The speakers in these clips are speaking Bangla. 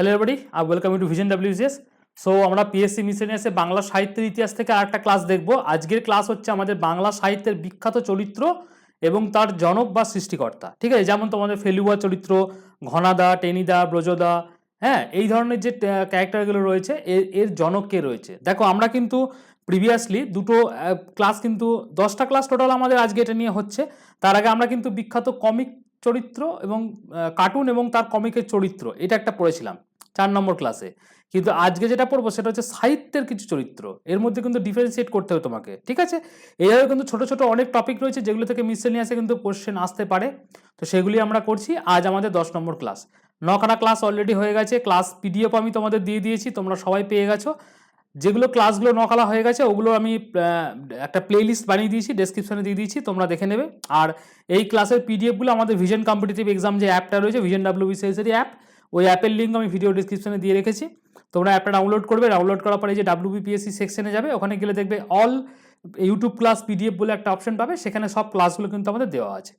Hello everybody R welcome to vision WCS so আমরা পিএসসি মিশনে এসে বাংলা সাহিত্যের ইতিহাস থেকে আরেকটা ক্লাস দেখব। আজকের ক্লাস হচ্ছে আমাদের বাংলা সাহিত্যের বিখ্যাত চরিত্র এবং তার জনক বা সৃষ্টিকর্তা। ঠিক আছে? যেমন তোমাদের ফেলুয়া চরিত্র, ঘনাদা, টেনিদা, ব্রজদা হ্যাঁ এই ধরনের যে ক্যারেক্টারগুলো রয়েছে এর এর জনক কে রয়েছে? দেখো, আমরা কিন্তু প্রিভিয়াসলি দুটো ক্লাস কিন্তু, দশটা ক্লাস টোটাল আমাদের আজকে এটা নিয়ে হচ্ছে। তার আগে আমরা কিন্তু বিখ্যাত কমিক চরিত্র এবং কার্টুন এবং তার কমিকের চরিত্র, এটা একটা পড়েছিলাম। চার নম্বর ক্লাসে কিন্তু আজকে যেটা পড়ব সেটা হচ্ছে সাহিত্যের কিছু চরিত্র। এর মধ্যে কিন্তু ডিফারেন্সিয়েট করতে হবে তোমাকে, ঠিক আছে? এইভাবে কিন্তু ছোট ছোট অনেক টপিক রয়েছে যেগুলো থেকে মিসেলিয়াসে কিন্তু কোশ্চেন আসতে পারে। তো সেগুলি আমরা করছি আজ আমাদের দশ নম্বর ক্লাস নখানা ক্লাস অলরেডি হয়ে গেছে ক্লাস পিডিএফ আমি তোমাদের দিয়ে দিয়েছি, তোমরা সবাই পেয়ে গেছো। যেগুলো ক্লাসগুলো নকলা হয়ে গেছে, ওগুলো আমি একটা প্লেলিস্ট বানিয়ে দিয়েছি ডেসক্রিপশনে দিয়ে দিয়েছি, তোমরা দেখে নেবে। আর এই ক্লাসের পিডিএফগুলো আমাদের ভিশন কম্পিটিটিভ এক্সাম যে অ্যাপটা রয়েছে ভিশন ডাব্লিউবিসিএসের অ্যাপ ওই অ্যাপের লিঙ্ক আমি ভিডিও ডিসক্রিপশনে দিয়ে রেখেছি। তোমরা অ্যাপটা ডাউনলোড করবে ডাউনলোড করার পরে যে ডাব্লিউবিপিএসসি সেকশনে যাবে, ওখানে গেলে দেখবে অল ইউটিউব ক্লাস পিডিএফ বলে একটা অপশন পাবে, সেখানে সব ক্লাসগুলো কিন্তু আমাদের দেওয়া আছে।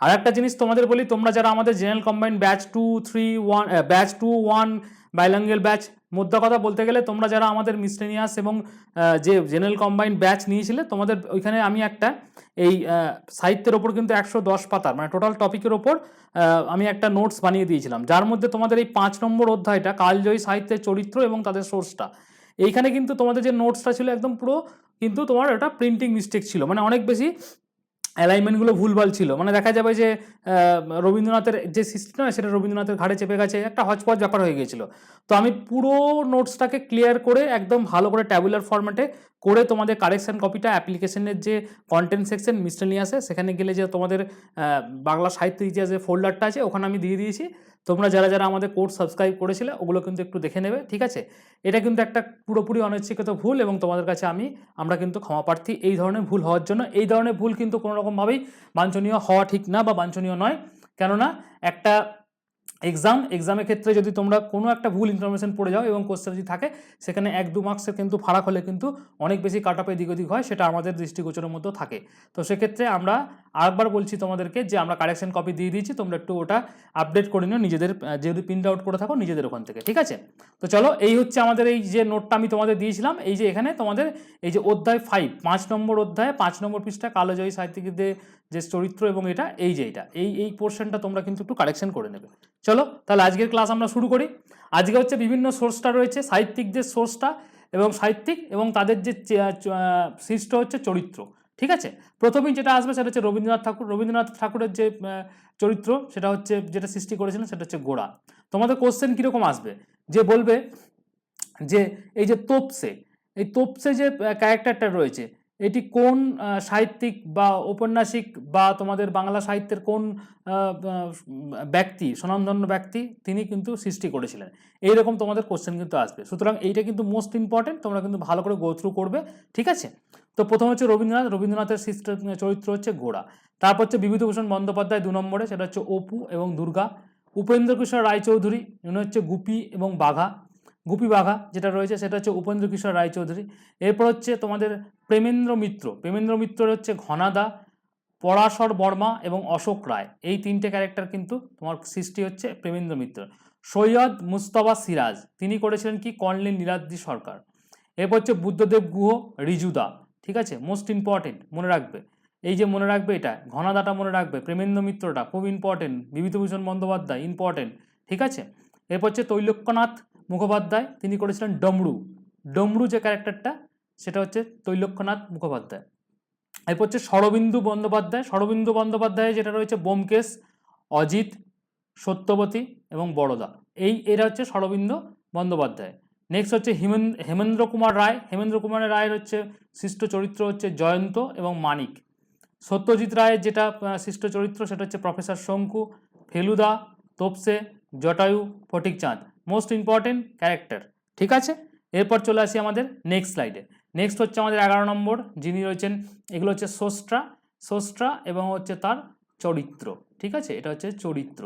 আর একটা জিনিস তোমাদের বলি, তোমরা যারা আমাদের general combine batch two three one batch two one bilingual batch মোদ্দা কথা বলতে গেলে তোমরা যারা আমাদের মিসলেনিয়াস এবং যে জেনারেল কম্বাইন ব্যাচ নিয়েছিলে, তোমাদের ওইখানে আমি একটা এই সাহিত্যের ওপর কিন্তু একশো দশ পাতার মানে টোটাল টপিকের ওপর আমি একটা নোটস বানিয়ে দিয়েছিলাম। যার মধ্যে তোমাদের এই পাঁচ নম্বর অধ্যায়টা কালজয়ী সাহিত্যের চরিত্র এবং তাদের সোর্সটা এইখানে কিন্তু তোমাদের যে নোটসটা ছিল একদম পুরো, কিন্তু তোমার ওটা প্রিন্টিং মিস্টেক ছিল। মানে অনেক বেশি অ্যালাইনমেন্টগুলো ভুলভাল ছিল। মানে দেখা যাবে যে রবীন্দ্রনাথের যে সিস্টেম সেটা রবীন্দ্রনাথের ঘাড়ে চেপে গেছে, একটা হচপচ ব্যাপার হয়ে গিয়েছিল। তো আমি পুরো নোটসটাকে ক্লিয়ার করে, একদম ভালো করে ট্যাবুলার ফরম্যাটে করে তোমাদের কারেকশন কপিটা অ্যাপ্লিকেশনের যে কন্টেন্ট সেকশন মিসটেলিয়াসে সেখানে গেলে যে তোমাদের বাংলা সাহিত্য ইতিহাসের ফোল্ডারটা আছে, ওখানে আমি দিয়ে দিয়েছি। তোমরা যারা যারা আমাদের কোর্স সাবস্ক্রাইব করেছিলে, ওগুলো কিন্তু একটু দেখে নেবে, ঠিক আছে? এটা কিন্তু একটা পুরোপুরি অনিচ্ছিকত ভুল এবং তোমাদের কাছে আমি, আমরা কিন্তু ক্ষমাপ্রার্থী এই ধরনের ভুল হওয়ার জন্য, এই ধরনের ভুল কিন্তু কোনো রকমভাবেই বাঞ্ছনীয় হওয়া ঠিক না বা বাঞ্ছনীয় নয়। কেননা একটা এক্সাম এক্সামের ক্ষেত্রে যদি তোমরা কোনো একটা ভুল ইনফরমেশন পড়ে যাও এবং কোশ্চেন যদি থাকে, সেখানে এক দু মার্ক্সের কিন্তু ফারাক হলে কিন্তু অনেক বেশি কাট আপে দিক ওদিক হয়, সেটা আমাদের দৃষ্টিগোচরের মধ্যেও থাকে। তো সেক্ষেত্রে আমরা আরেকবার বলছি তোমাদেরকে যে আমরা কারেকশন কপি দিয়ে দিয়েছি, তোমরা একটু ওটা আপডেট করে নিও, নিজেদের যেহেতু প্রিন্ট আউট করে থাকো, নিজেদের ওখান থেকে, ঠিক আছে? তো চলো, এই হচ্ছে আমাদের এই যে নোটটা আমি তোমাদের দিয়েছিলাম, এই যে এখানে তোমাদের এই যে অধ্যায় ফাইভ পাঁচ নম্বর অধ্যায়, পাঁচ নম্বর পৃষ্ঠা কালোজয়ী সাহিত্যিকদের যে চরিত্র এবং এটা, এই যে এটা, এই এই পোর্শনটা তোমরা কিন্তু একটু কারেকশন করে নেবে। চলো, তাহলে আজকের ক্লাস আমরা শুরু করি। আজকে হচ্ছে বিভিন্ন সোর্সটা রয়েছে, সাহিত্যিকদের সোর্সটা এবং সাহিত্যিক এবং তাদের যে সৃষ্ট হচ্ছে চরিত্র। ঠিক আছে? প্রথমেই যেটা আসবে সেটা হচ্ছে রবীন্দ্রনাথ ঠাকুর, রবীন্দ্রনাথ ঠাকুরের যে চরিত্র সেটা হচ্ছে যেটা সৃষ্টি করেছিলেন সেটা হচ্ছে গোড়া। তোমাদের কোশ্চেন কীরকম আসবে? যে বলবে যে এই যে তোপসে, এই তোপসে যে ক্যারেক্টারটা রয়েছে এটি কোন সাহিত্যিক বা ঔপন্যাসিক বা তোমাদের বাংলা সাহিত্যের কোন ব্যক্তি, স্বনামধন্য ব্যক্তি, তিনি কিন্তু সৃষ্টি করেছিলেন। এইরকম তোমাদের কোশ্চেন কিন্তু আসবে। সুতরাং এইটা কিন্তু মোস্ট ইম্পর্টেন্ট তোমরা কিন্তু ভালো করে গো থ্রু করবে, ঠিক আছে? তো প্রথম হচ্ছে রবীন্দ্রনাথ, রবীন্দ্রনাথের সৃষ্ট চরিত্র হচ্ছে ঘোড়া। তারপর হচ্ছে বিভূতিভূষণ বন্দ্যোপাধ্যায় দু নম্বরে, সেটা হচ্ছে অপু এবং দুর্গা। উপেন্দ্র কিশোর রায়চৌধুরী, উনি হচ্ছে গুপি এবং বাঘা। গুপি বাঘা যেটা রয়েছে সেটা হচ্ছে উপেন্দ্র কিশোর রায়চৌধুরী। এরপর হচ্ছে তোমাদের প্রেমেন্দ্র মিত্র। প্রেমেন্দ্র মিত্র হচ্ছে ঘনাদা, পরাশর বর্মা এবং অশোক রায়। এই তিনটে ক্যারেক্টার কিন্তু তোমার সৃষ্টি হচ্ছে প্রেমেন্দ্র মিত্র। সৈয়দ মুস্তফা সিরাজ, তিনি করেছিলেন কি? কর্নেল নীলাদ্রি সরকার। এরপর হচ্ছে বুদ্ধদেব গুহ রিজুদা ঠিক আছে? মোস্ট ইম্পর্টেন্ট মনে রাখবে। এই যে মনে রাখবে এটা, ঘনাদাটা মনে রাখবে, প্রেমেন্দ্র মিত্রটা খুব ইম্পর্টেন্ট বিভূতিভূষণ বন্দ্যোপাধ্যায় ইম্পর্টেন্ট ঠিক আছে? এরপর হচ্ছে তৈলক্যনাথ মুখোপাধ্যায়, তিনি করেছিলেন ডমরু। ডমরু যে ক্যারেক্টারটা, সেটা হচ্ছে তৈলক্যনাথ মুখোপাধ্যায়। এরপর হচ্ছে শরবিন্দু বন্দ্যোপাধ্যায়। শরবিন্দু বন্দ্যোপাধ্যায় যেটা রয়েছে বোমকেশ, অজিত, সত্যবতী এবং বড়দা। এই এরা হচ্ছে শরবিন্দু বন্দ্যোপাধ্যায়। নেক্সট হচ্ছে হিমেন, হেমেন্দ্র কুমার রায়। হেমেন্দ্র কুমার রায়ের হচ্ছে সৃষ্ট চরিত্র হচ্ছে জয়ন্ত এবং মানিক। সত্যজিৎ রায়ের যেটা সৃষ্ট চরিত্র, সেটা হচ্ছে professor Shonku, Feluda, Topshe, Jatayu, Phatikchand. Most important character ঠিক আছে? এরপর চলে আসি আমাদের নেক্সট স্লাইডে নেক্সট হচ্ছে আমাদের এগারো নম্বর, যিনি রয়েছেন, এগুলো হচ্ছে সোস্ট্রা সোস্ট্রা এবং হচ্ছে তার চরিত্র। ঠিক আছে? এটা হচ্ছে চরিত্র।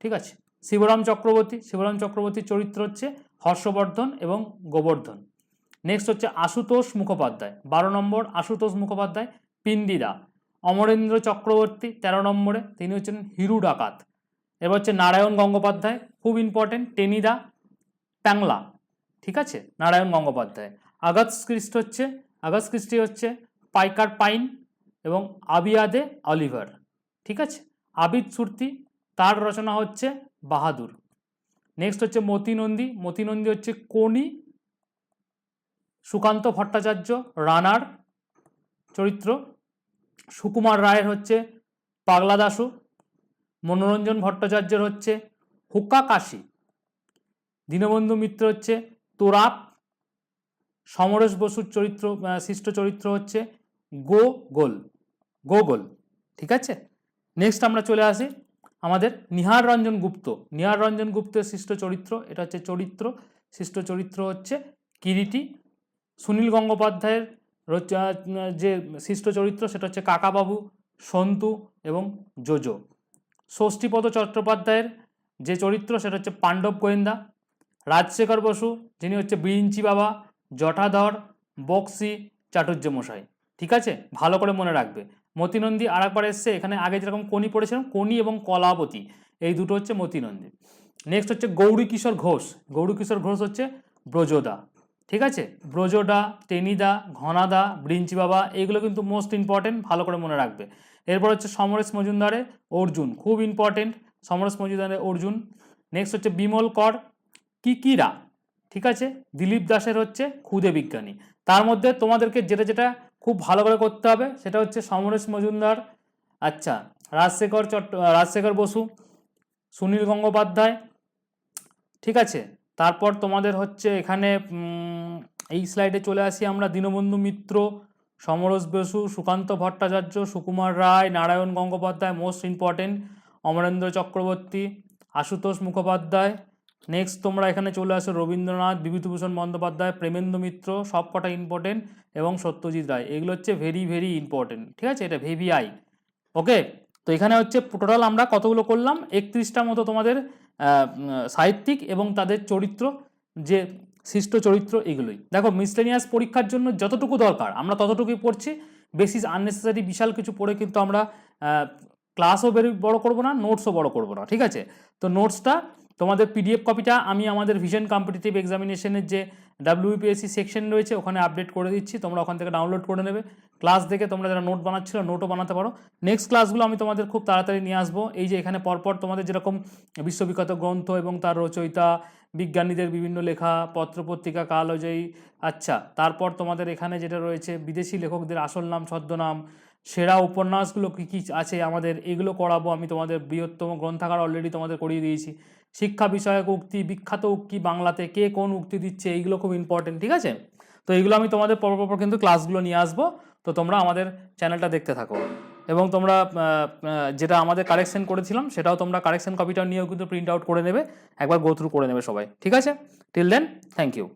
ঠিক আছে? শিবরাম চক্রবর্তী, শিবরাম চক্রবর্তীর চরিত্র হচ্ছে হর্ষবর্ধন এবং গোবর্ধন। নেক্সট হচ্ছে আশুতোষ মুখোপাধ্যায়। বারো নম্বর আশুতোষ মুখোপাধ্যায়, পিন্ডিদা। অমরেন্দ্র চক্রবর্তী তেরো নম্বরে, তিনি হচ্ছেন হিরু ডাকাত। এবার হচ্ছে নারায়ণ গঙ্গোপাধ্যায়, খুব ইম্পর্টেন্ট টেনিদা প্যাংলা, ঠিক আছে? নারায়ণ গঙ্গোপাধ্যায়। আগস্ট ক্রিস্ট হচ্ছে আগস্ট ক্রিস্টি হচ্ছে পাইকার পাইন এবং আবিয়াদে অলিভার, ঠিক আছে? আবিদ সুরতি তার রচনা হচ্ছে বাহাদুর। নেক্সট হচ্ছে মতিনন্দী মতিনন্দী হচ্ছে কোনি সুকান্ত ভট্টাচার্য, রানার চরিত্র। সুকুমার রায়ের হচ্ছে পাগলা দাসু মনোরঞ্জন ভট্টাচার্যের হচ্ছে হুক্কা কাশি। দীনবন্ধু মিত্র হচ্ছে তোরাপ। সমরেশ বসুর চরিত্র সৃষ্ট চরিত্র হচ্ছে গো গোল গো গোল, ঠিক আছে? নেক্সট আমরা চলে আসি আমাদের নিহার রঞ্জন গুপ্ত। নিহার রঞ্জন গুপ্তের সৃষ্ট চরিত্র, এটা হচ্ছে চরিত্র, সৃষ্ট চরিত্র হচ্ছে কিরিটি। সুনীল গঙ্গোপাধ্যায়ের যে সৃষ্ট চরিত্র, সেটা হচ্ছে কাকাবাবু, সন্তু এবং জোজো। ষষ্ঠীপদ চট্টোপাধ্যায়ের যে চরিত্র, সেটা হচ্ছে পাণ্ডব গোয়েন্দা। রাজশেখর বসু, যিনি হচ্ছে বিরিঞ্চি বাবা জটাধর বক্সি চাটুর্য মশাই ঠিক আছে? ভালো করে মনে রাখবে। মতিনন্দী আর একবার এসছে, এখানে আগে যেরকম কোনি পড়েছিলাম, কোনি এবং কলাবতী, এই দুটো হচ্ছে মতিনন্দী। নেক্সট হচ্ছে গৌরী কিশোর ঘোষ। গৌরী কিশোর ঘোষ হচ্ছে ব্রজদা। ঠিক আছে? ব্রজদা টেনিদা ঘনাদা, ব্রিঞ্চি বাবা এইগুলো কিন্তু মোস্ট ইম্পর্টেন্ট ভালো করে মনে রাখবে। এরপর হচ্ছে সমরেশ মজুমদারে অর্জুন, খুব ইম্পর্টেন্ট সমরেশ মজুমদারে অর্জুন। নেক্সট হচ্ছে বিমল কর, কিকিরা, ঠিক আছে? দিলীপ দাসের হচ্ছে খুদে বিজ্ঞানী। তার মধ্যে তোমাদেরকে যেটা যেটা খুব ভালো করে করতে হবে, সেটা হচ্ছে সমরেশ মজুমদার আচ্ছা রাজশেখর চট্ট, রাজশেখর বসু, সুনীল গঙ্গোপাধ্যায়, ঠিক আছে? তারপর তোমাদের হচ্ছে এখানে এই স্লাইডে চলে আসি আমরা Dinabandhu Mitra Samaresh Basu, Sukanta Bhattacharya, Sukumar Ray, Narayan Gangopadhyay, most important, Amarendra Chakraborty, Ashutosh Mukhopadhyay. Next তোমরা এখানে চলে আসো রবীন্দ্রনাথ, বিভূতিভূষণ বন্দ্যোপাধ্যায় প্রেমেন্দ্র মিত্র সব কটা ইম্পর্টেন্ট এবং সত্যজিৎ রায়। এগুলো হচ্ছে ভেরি ভেরি ইম্পর্টেন্ট ঠিক আছে? এটা ভেভিআই ওকে তো এখানে হচ্ছে টোটাল আমরা কতগুলো করলাম? একত্রিশটা মতো তোমাদের সাহিত্যিক এবং তাদের চরিত্র যে সৃষ্ট চরিত্র এগুলোই। দেখো মিসলেনিয়াস পরীক্ষার জন্য যতটুকু দরকার, আমরা ততটুকুই পড়ছি। বেসিস আননেসেসারি বিশাল কিছু পড়ে কিন্তু আমরা ক্লাসও বের, বড় করব না নোটসও বড় করব না, ঠিক আছে? তো নোটসটা তোমাদের পিডিএফ কপিটা আমি আমাদের ভিশন কম্পিটিটিভ এক্সামিনেশনের যে ডাব্লিউপিএসসি সেকশন রয়েছে, ওখানে আপডেট করে দিচ্ছি, তোমরা ওখান থেকে ডাউনলোড করে নেবে। ক্লাস দেখে তোমরা যারা নোট বানাচ্ছিল নোটও বানাতে পারো। নেক্সট ক্লাসগুলো আমি তোমাদের খুব তাড়াতাড়ি নিয়ে আসব। এই যে এখানে পরপর তোমাদের যেরকম বিশ্ববিখ্যাত গ্রন্থ এবং তার রচয়িতা, বিজ্ঞানীদের বিভিন্ন লেখা, পত্রপত্রিকা কালজয়ী আচ্ছা তারপর তোমাদের এখানে যেটা রয়েছে, বিদেশি লেখকদের আসল নাম, ছদ্মনাম সেরা উপন্যাসগুলো কী কী আছে আমাদের, এগুলো করাবো আমি তোমাদের বৃহত্তম গ্রন্থাগার অলরেডি তোমাদের করিয়ে দিয়েছি। শিক্ষা বিষয়ক উক্তি, বিখ্যাত উক্তি বাংলাতে, কে কোন উক্তি দিচ্ছে, এইগুলো খুব ইম্পর্টেন্ট ঠিক আছে? তো এইগুলো আমি তোমাদের পর পর কিন্তু ক্লাসগুলো নিয়ে আসব, তো তোমরা আমাদের চ্যানেলটা দেখতে থাকো। এবং তোমরা যেটা আমাদের কারেকশন করেছিলাম, সেটাও তোমরা কারেকশন কপিটা নিয়েও কিন্তু প্রিন্ট আউট করে নেবে একবার গো থ্রু করে নেবে সবাই, ঠিক আছে? Till then thank you